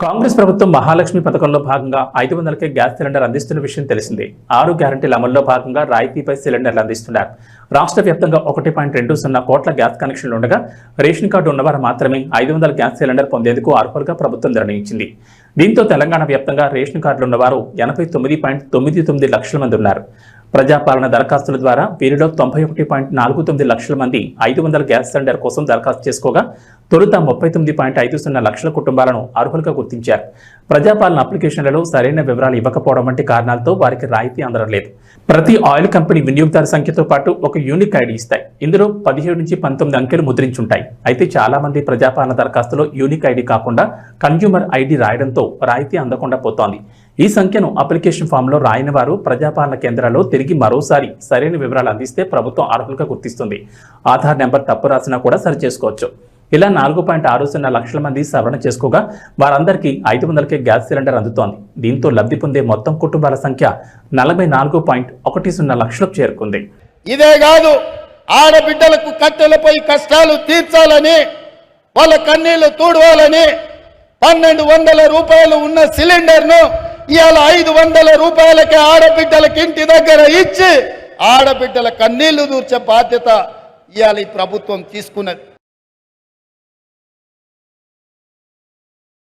కాంగ్రెస్ ప్రభుత్వం మహాలక్ష్మి పథకంలో భాగంగా ఐదు వందలకే గ్యాస్ సిలిండర్ అందిస్తున్న విషయం తెలిసిందే. ఆరు గ్యారంటీల అమల్లో భాగంగా రాయితీపై సిలిండర్లు అందిస్తున్నారు. రాష్ట్ర వ్యాప్తంగా ఒకటి పాయింట్ రెండు సున్నా కోట్ల గ్యాస్ కనెక్షన్లు ఉండగా రేషన్ కార్డు ఉన్నవారు మాత్రమే ఐదు వందల గ్యాస్ సిలిండర్ పొందేందుకు అర్హులుగా ప్రభుత్వం నిర్ణయించింది. దీంతో తెలంగాణ వ్యాప్తంగా రేషన్ కార్డులు ఉన్నవారు ఎనభై తొమ్మిది పాయింట్ తొమ్మిది తొమ్మిది లక్షల మంది ఉన్నారు. ప్రజాపాలన దరఖాస్తుల ద్వారా వీరిలో తొంభై ఒకటి పాయింట్ నాలుగు తొమ్మిది లక్షల మంది ఐదు వందల గ్యాస్ సిలిండర్ కోసం దరఖాస్తు చేసుకోగా తొలుత ముప్పై తొమ్మిది పాయింట్ ఐదు సున్నా లక్షల కుటుంబాలను అర్హులుగా గుర్తించారు. ప్రజాపాలన అప్లికేషన్లలో సరైన వివరాలు ఇవ్వకపోవడం వంటి కారణాలతో వారికి రాయితీ అందడం లేదు ప్రతి ఆయిల్ కంపెనీ వినియోగదారు సంఖ్యతో పాటు ఒక యూనిక్ ఐడి ఇస్తాయి. ఇందులో పదిహేడు నుంచి పంతొమ్మిది అంకెలు ముద్రించుంటాయి. అయితే చాలా మంది ప్రజాపాలన దరఖాస్తులో యూనిక్ ఐడి కాకుండా కన్జ్యూమర్ ఐడి రాయడంతో రాయితీ అందకుండా పోతోంది. ఈ సంఖ్యను అప్లికేషన్ ఫామ్లో రాయని వారు ప్రజాపాలన కేంద్రాల్లో తిరిగి మరోసారి సరైన వివరాలు అందిస్తే ప్రభుత్వం అర్హులుగా గుర్తిస్తుంది. ఆధార్ నెంబర్ తప్పు రాసినా కూడా సరి చేసుకోవచ్చు ఇలా నాలుగు పాయింట్ ఆరు సున్నా లక్షల మంది సవరణ చేసుకోగా వారందరికీ ఐదు వందలకే గ్యాస్ సిలిండర్ అందుతోంది. దీంతో లబ్ధి పొందే మొత్తం కుటుంబాల సంఖ్య నలభై నాలుగు పాయింట్ ఒకటి సున్నా లక్షలకు చేరుకుంది. ఇదే కాదు ఆడబిడ్డలకు కట్టెలపై కష్టాలు తీర్చాలని వాళ్ళ కన్నీళ్ళు తూడవాలని పన్నెండు వందల రూపాయలు ఉన్న సిలిండర్ను ఇవాళ ఐదు వందల రూపాయలకి ఆడబిడ్డలకి ఇంటి దగ్గర ఇచ్చి ఆడబిడ్డల కన్నీళ్ళు దూర్చే బాధ్యత ఇవాళ ఈ ప్రభుత్వం తీసుకున్నది.